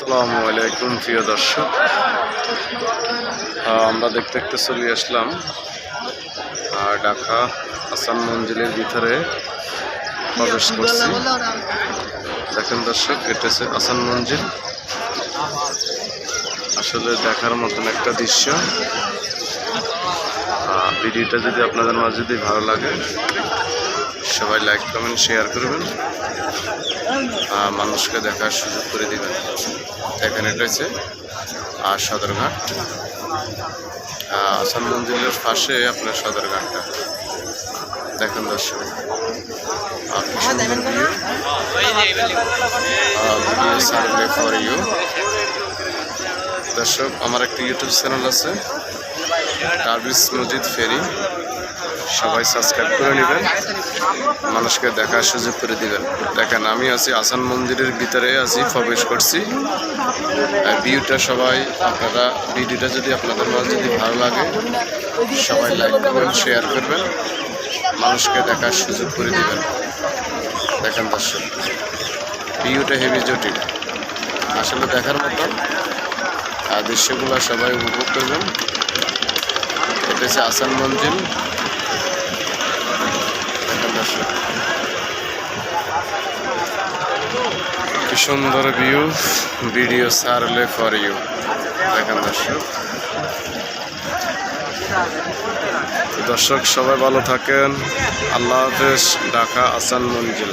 আসসালামু আলাইকুম, প্রিয় দর্শক। আমরা দেখতে দেখতে চলে আসলাম। আর ঢাকা আসান মঞ্জিলের ভিতরে প্রবেশ করছি। দেখেন দর্শক, এটা হচ্ছে আসান মঞ্জিল। আসলে দেখার মতন একটা দৃশ্য। ভিডিওটা যদি আপনাদের মাঝে যদি ভালো লাগে সবাই লাইক কমেন্ট শেয়ার করবেন। আহ, মানুষকে দেখার সুযোগ করে দিবেন। এটা হচ্ছে আর সদরঘাট। আসাম মন্দিরের পাশে আপনার সদরঘাটটা। দেখেন দর্শক। for you। দর্শক আমার একটা ইউটিউব চ্যানেল আছে। টার্বিস মসজিদ ফেরি সবাই সাবস্ক্রাইব করে নেবেন। মানুষকে দেখার সুযোগ করে দিবেন। দেখেন, আমি আছি আসান মন্দিরের ভিতরে আছি, প্রবেশ করছি। ভিউটা সবাই আপনারা, ভিডিওটা যদি আপনাদের যদি ভালো লাগে, সবাই লাইক করবেন শেয়ার করবেন। মানুষকে দেখার সুযোগ করে দিবেন। দেখেন দর্শক, ভিউটা হেভি জটিল। আসলে দেখার মতো। আর দৃশ্যগুলো সবাই উপভোগ করবেন। এটা হচ্ছে আসান মঞ্জিল কি সুন্দর ভিউ ভিডিও সারলে ফর ইউ দেখেন দর্শক। দর্শক, সবাই ভালো থাকেন। আল্লাহ হাফেজ, ঢাকা আসান মঞ্জিল।